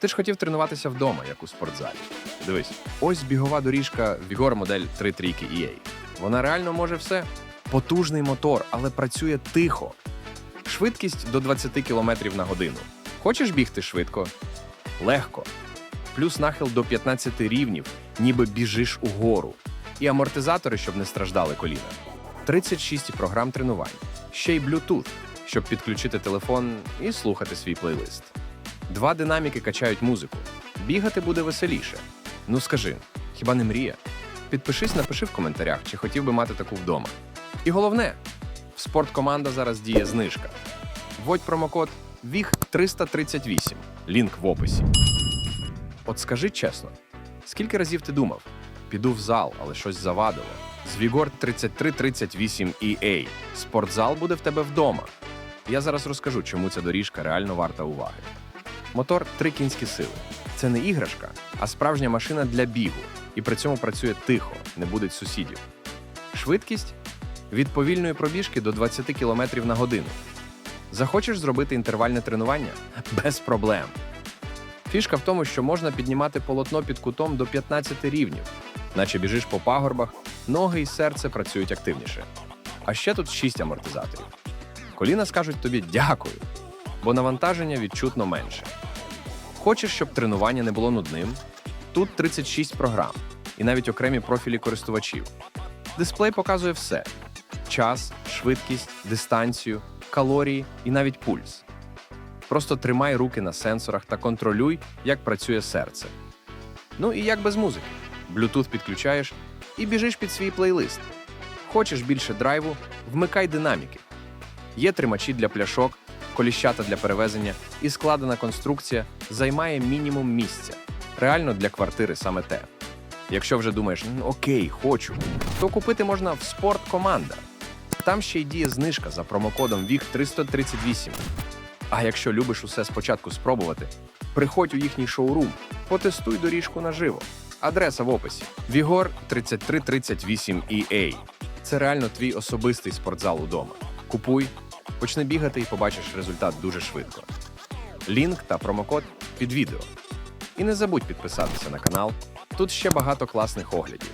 Ти ж хотів тренуватися вдома, як у спортзалі. Дивись, ось бігова доріжка Vigor модель 3 трійки EA. Вона реально може все. Потужний мотор, але працює тихо. Швидкість до 20 км на годину. Хочеш бігти швидко? Легко. Плюс нахил до 15 рівнів, ніби біжиш угору. І амортизатори, щоб не страждали коліна. 36 програм тренувань. Ще й Bluetooth, щоб підключити телефон і слухати свій плейлист. Два динаміки качають музику. Бігати буде веселіше. Ну скажи, хіба не мрія? Підпишись, напиши в коментарях, чи хотів би мати таку вдома. І головне, в спорткоманда зараз діє знижка. Вводь промокод VIG338. Лінк в описі. От скажи чесно, скільки разів ти думав? Піду в зал, але щось завадило. З Vigor 3338 EA. Спортзал буде в тебе вдома. Я зараз розкажу, чому ця доріжка реально варта уваги. Мотор три кінські сили. Це не іграшка, а справжня машина для бігу. І при цьому працює тихо, не будить сусідів. Швидкість від повільної пробіжки до 20 км на годину. Захочеш зробити інтервальне тренування? Без проблем. Фішка в тому, що можна піднімати полотно під кутом до 15 рівнів, наче біжиш по пагорбах, ноги і серце працюють активніше. А ще тут 6 амортизаторів. Коліна скажуть тобі дякую, бо навантаження відчутно менше. Хочеш, щоб тренування не було нудним? Тут 36 програм і навіть окремі профілі користувачів. Дисплей показує все: час, швидкість, дистанцію, калорії і навіть пульс. Просто тримай руки на сенсорах та контролюй, як працює серце. Ну і як без музики. Bluetooth підключаєш і біжиш під свій плейлист. Хочеш більше драйву, вмикай динаміки. Є тримачі для пляшок, коліщата для перевезення, і складена конструкція займає мінімум місця. Реально для квартири саме те. Якщо вже думаєш, «Ну, окей, хочу, то купити можна в спорт команда. Там ще й діє знижка за промокодом VIG338. А якщо любиш усе спочатку спробувати, приходь у їхній шоурум, потестуй доріжку наживо. Адреса в описі. Vigor 3338 EA. Це реально твій особистий спортзал удома. Купуй, почни бігати і побачиш результат дуже швидко. Лінк та промокод під відео. І не забудь підписатися на канал. Тут ще багато класних оглядів.